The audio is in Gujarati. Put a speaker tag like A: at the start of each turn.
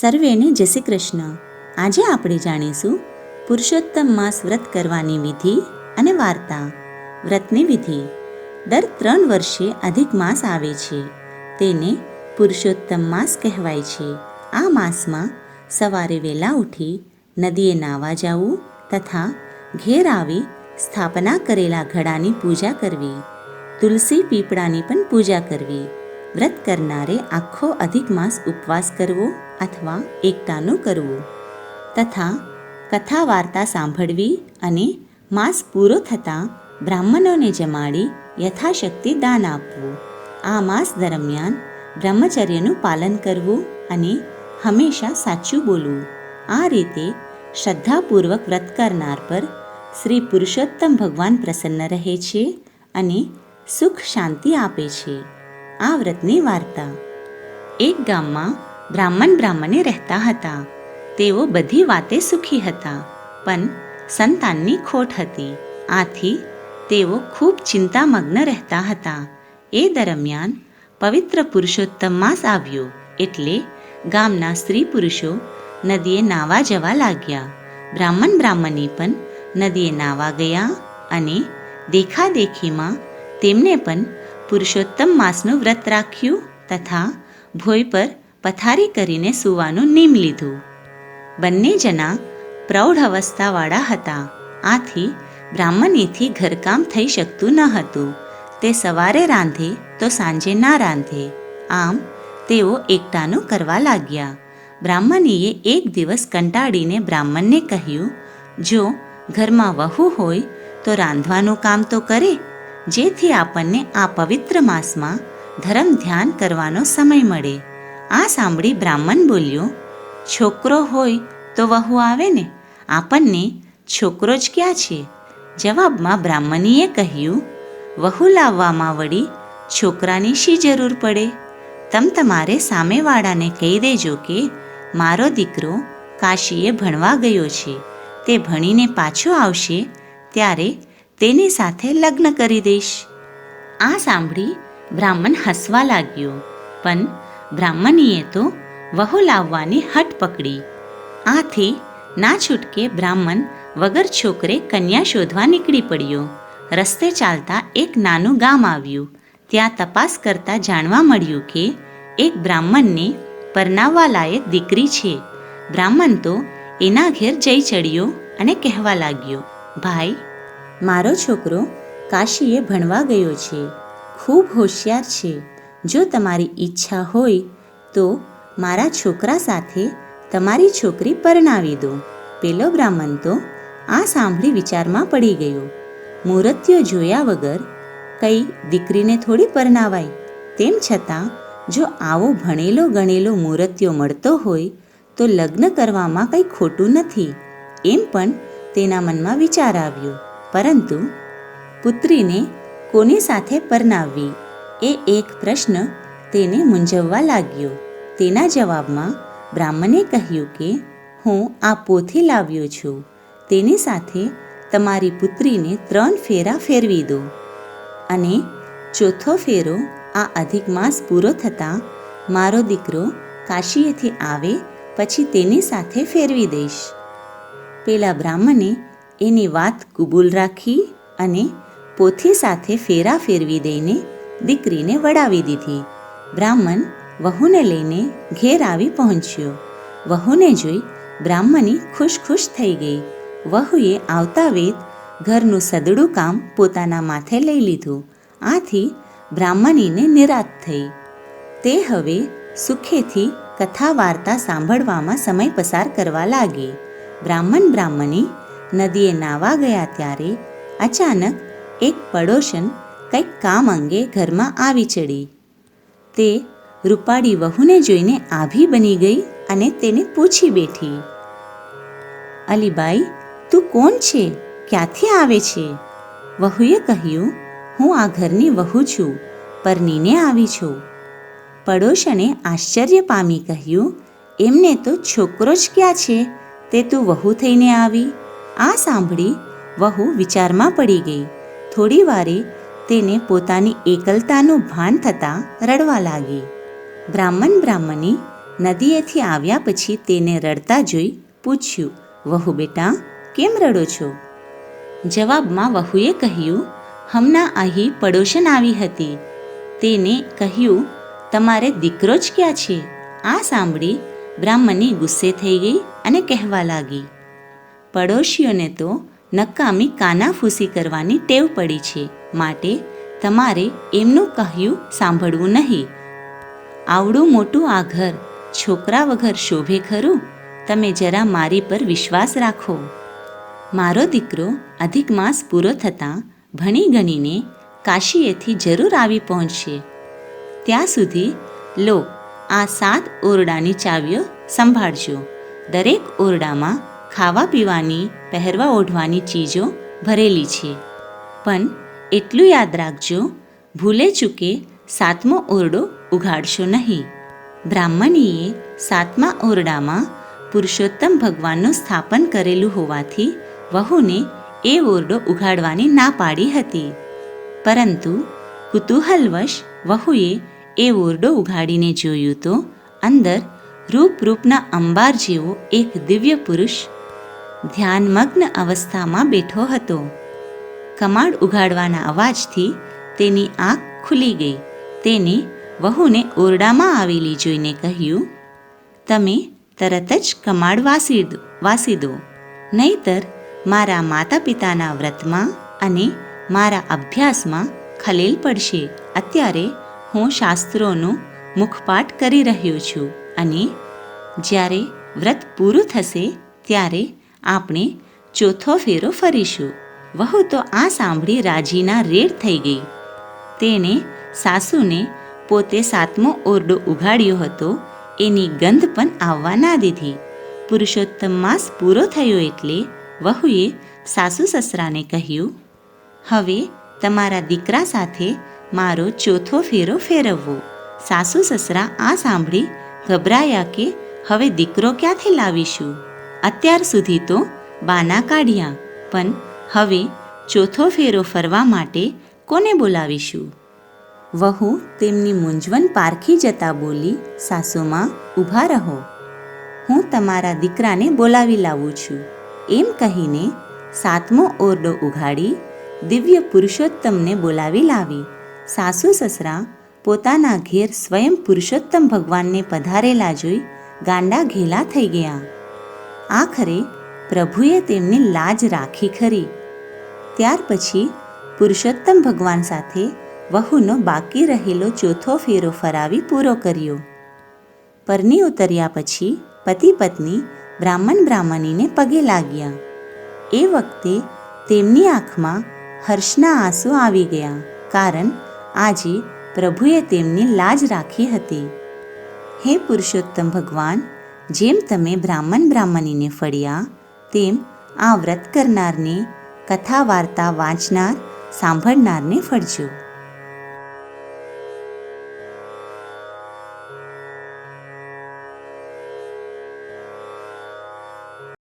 A: સર્વેને જય શ્રી કૃષ્ણ. આજે આપણે જાણીશું પુરુષોત્તમ માસ વ્રત કરવાની વિધિ અને વાર્તા. વ્રતની વિધિ. દર ત્રણ વર્ષે અધિક માસ આવે છે. તેને પુરુષોત્તમ માસ કહેવાય છે. આ માસમાં સવારે વહેલા ઉઠી નદીએ નાવા જવું તથા ઘેર આવી સ્થાપના કરેલા ઘડાની પૂજા કરવી. તુલસી પીપળાની પણ પૂજા કરવી. વ્રત કરનારે આખો અધિક માસ ઉપવાસ કરવો અથવા એકતાનું કરવું તથા કથા વાર્તા સાંભળવી અને માસ પૂરો થતાં બ્રાહ્મણોને જમાડી યથાશક્તિ દાન આપવું. આ માસ દરમિયાન બ્રહ્મચર્યનું પાલન કરવું અને હંમેશા સાચું બોલવું. આ રીતે શ્રદ્ધાપૂર્વક વ્રત કરનાર પર શ્રી પુરુષોત્તમ ભગવાન પ્રસન્ન રહે છે અને સુખ શાંતિ આપે છે. આ વ્રતની વાર્તા. એક ગામમાં બ્રાહ્મણ બ્રાહ્મણે રહેતા હતા. તેઓ બધી વાતે સુખી હતા, પણ સંતાનની ખોટ હતી. આથી તેઓ ખૂબ ચિંતામગ્ન રહેતા હતા. એ દરમિયાન પવિત્ર પુરુષોત્તમ માસ આવ્યો, એટલે ગામના સ્ત્રી પુરુષો નદીએ નાવા જવા લાગ્યા. બ્રાહ્મણ બ્રાહ્મણી પણ નદીએ નાવા ગયા અને દેખાદેખીમાં તેમને પણ પુરુષોત્તમ માસનું વ્રત રાખ્યું તથા ભોય પર પથારી કરીને સૂવાનું નીમ લીધું. બંને જણા પ્રૌઢ અવસ્થાવાળા હતા. આથી બ્રાહ્મણીથી ઘરકામ થઈ શકતું ન હતું. તે સવારે રાંધે તો સાંજે ના રાંધે. આમ તેઓ એકટાનું કરવા લાગ્યા. બ્રાહ્મણીએ એક દિવસ કંટાળીને બ્રાહ્મણને કહ્યું, જો ઘરમાં વહુ હોય તો રાંધવાનું કામ તો કરે, જેથી આપણને આ પવિત્ર માસમાં ધર્મ ધ્યાન કરવાનો સમય મળે. આ સાંભળી બ્રાહ્મણ બોલ્યો, છોકરો હોય તો વહુ આવે ને? આપણને છોકરો જ ક્યાં છે? જવાબમાં બ્રાહ્મણીએ કહ્યું, વહુ લાવવામાં વળી છોકરાની શી જરૂર પડે? તમ તમારે સામેવાળાને કહી દેજો કે, મારો દીકરો કાશીએ ભણવા ગયો છે. તે ભણીને પાછો આવશે, ત્યારે તેની સાથે લગ્ન કરી દઈશ. આ સાંભળી બ્રાહ્મણ હસવા લાગ્યો, પણ બ્રાહ્મણીએ તો વહુ લાવવાની હટ પકડી. આથી ના છૂટકે બ્રાહ્મણ વગર છોકરે કન્યા શોધવા નીકળી પડ્યો. રસ્તે ચાલતા એક નાનું ગામ આવ્યું. ત્યાં તપાસ કરતા જાણવા મળ્યું કે એક બ્રાહ્મણને પરણાવવા લાયક દીકરી છે. બ્રાહ્મણ તો એના ઘેર જઈ ચડ્યો અને કહેવા લાગ્યો, ભાઈ, મારો છોકરો કાશીએ ભણવા ગયો છે. ખૂબ હોશિયાર છે. જો તમારી ઈચ્છા હોય તો મારા છોકરા સાથે તમારી છોકરી પરણાવી દો. પેલો બ્રાહ્મણ તો આ સાંભળી વિચારમાં પડી ગયો. મૂર્તિઓ જોયા વગર કઈ દીકરીને થોડી પરણાવાય. તેમ છતાં જો આવો ભણેલો ગણેલો મૂર્તિઓ મળતો હોય તો લગ્ન કરવામાં કંઈ ખોટું નથી. એમ પણ તેના મનમાં વિચાર આવ્યો. પરંતુ પુત્રીને કોની સાથે પરણાવવી? એ એક પ્રશ્ન તેને મૂંઝવવા લાગ્યો. તેના જવાબમાં બ્રાહ્મણે કહ્યું કે, હું આ પોથી લાવ્યો છું. તેની સાથે તમારી પુત્રીને ત્રણ ફેરા ફેરવી દો. અને ચોથો ફેરો આ અધિક માસ પૂરો થતાં મારો દીકરો કાશીએથી આવે પછી તેની સાથે ફેરવી દઈશ. પેલા બ્રાહ્મણે એની વાત કબૂલ રાખી અને પોથી સાથે ફેરા ફેરવી દઈને દીકરીને વડાવી દીધી. બ્રાહ્મણ વહુને લઈને ઘેર આવી પહોંચ્યો. વહુને જોઈ બ્રાહ્મણી ખુશ ખુશ થઈ ગઈ. વહુએ આવતા વેત ઘરનું સદડું કામ પોતાના માથે લઈ લીધું. આથી બ્રાહ્મણીને નિરાત થઈ. તે હવે સુખેથી કથા વાર્તા સાંભળવામાં સમય પસાર કરવા લાગી. બ્રાહ્મણ બ્રાહ્મણી નદીએ નાવા ગયા ત્યારે અચાનક એક પડોશન કંઈક કામ અંગે ઘરમાં આવી ચડી. તે રૂપાળી વહુને જોઈને આભી બની ગઈ અને તેને પૂછી બેઠી. અલીબાઈ, તું કોણ છે? ક્યાંથી આવે છે? વહુએ કહ્યું, હું આ ઘરની વહુ છું, પરનીને આવી છું. પડોશને આશ્ચર્ય પામી કહ્યું, એમને તો છોકરો જ ક્યાં છે? તે તું વહુ થઈને આવી. આ સાંભળી વહુ વિચારમાં પડી ગઈ. થોડી વારે તેને પોતાની એકલતાનું ભાન થતાં રડવા લાગી. બ્રાહ્મણ બ્રાહ્મણી નદીએથી આવ્યા પછી તેને રડતા જોઈ પૂછ્યું, વહુ બેટા, કેમ રડો છો? જવાબમાં વહુએ કહ્યું, હમણાં અહીં પડોશન આવી હતી. તેને કહ્યું, તમારે દીકરો જ ક્યાં છે? આ સાંભળી બ્રાહ્મણી ગુસ્સે થઈ ગઈ અને કહેવા લાગી, પડોશીઓને તો નકામી કાનાફૂસી કરવાની ટેવ પડી છે. માટે તમારે એમનું કહ્યું સાંભળવું નહીં. આવડું મોટું આ ઘર છોકરા વગર શોભે ખરું? તમે જરા મારી પર વિશ્વાસ રાખો. મારો દીકરો અધિક માસ પૂરો થતાં ભણી ગણીને કાશીએથી જરૂર આવી પહોંચશે. ત્યાં સુધી લો, આ સાત ઓરડાની ચાવીઓ સંભાળજો. દરેક ઓરડામાં ખાવા પીવાની પહેરવા ઓઢવાની ચીજો ભરેલી છે. પણ એટલું યાદ રાખજો, ભૂલે ચૂકે સાતમો ઓરડો ઉઘાડશો નહીં. બ્રાહ્મણીએ સાતમા ઓરડામાં પુરુષોત્તમ ભગવાનનું સ્થાપન કરેલું હોવાથી વહુને એ ઓરડો ઉઘાડવાની ના પાડી હતી. પરંતુ કુતૂહલવશ વહુએ એ ઓરડો ઉઘાડીને જોયું તો અંદર રૂપ રૂપના અંબાર જેવો એક દિવ્ય પુરુષ ધ્યાનમગ્ન અવસ્થામાં બેઠો હતો. કમાડ ઉઘાડવાના અવાજથી તેની આંખ ખુલી ગઈ. તેને વહુને ઓરડામાં આવેલી જોઈને કહ્યું, તમે તરત જ કમાડ વાસી દો વાસી દો. નહીતર મારા માતા પિતાના વ્રતમાં અને મારા અભ્યાસમાં ખલેલ પડશે. અત્યારે હું શાસ્ત્રોનું મુખપાઠ કરી રહ્યો છું અને જ્યારે વ્રત પૂરું થશે, ત્યારે આપણે ચોથો ફેરો ફરીશું. વહુ તો આ સાંભળી રાજીના રેડ થઈ ગઈ. તેણે સાસુને પોતે સાતમો ઓરડો ઉઘાડ્યો હતો, એની ગંધ પણ આવવા ના દીધી. પુરુષોત્તમ માસ પૂરો થયો એટલે વહુએ સાસુ સસરાને કહ્યું, હવે તમારા દીકરા સાથે મારો ચોથો ફેરો ફેરવવો. સાસુ સસરા આ સાંભળી ગભરાયા કે, હવે દીકરો ક્યાંથી લાવીશું? અત્યાર સુધી તો બાના કાઢ્યા, પણ હવે ચોથો ફેરો ફરવા માટે કોને બોલાવીશું? વહુ તેમની મૂંઝવણ પારખી જતા બોલી, સાસુમાં, ઊભા રહો. હું તમારા દીકરાને બોલાવી લાવું છું. એમ કહીને સાતમો ઓરડો ઉઘાડી દિવ્ય પુરુષોત્તમને બોલાવી લાવી. સાસુ સસરા પોતાના ઘેર સ્વયં પુરુષોત્તમ ભગવાનને પધારેલા જોઈ ગાંડા ઘેલા થઈ ગયા. આખરે પ્રભુએ તેમની લાજ રાખી ખરી. ત્યાર પછી પુરુષોત્તમ ભગવાન સાથે વહુનો બાકી રહેલો ચોથો ફેરો ફરાવી પૂરો કર્યો. પરની ઉતર્યા પછી પતિ પત્ની બ્રાહ્મણ બ્રાહ્મણીને પગે લાગ્યા. એ વખતે તેમની આંખમાં હર્ષના આંસુ આવી ગયા, કારણ આજે પ્રભુએ તેમની લાજ રાખી હતી. હે પુરુષોત્તમ ભગવાન, જેમ તમે બ્રાહ્મણ બ્રાહ્મણીને ફળ્યા તેમ આ વ્રત કરનારને કથા વાર્તા વાંચનાર સાંભળનારને ફળજો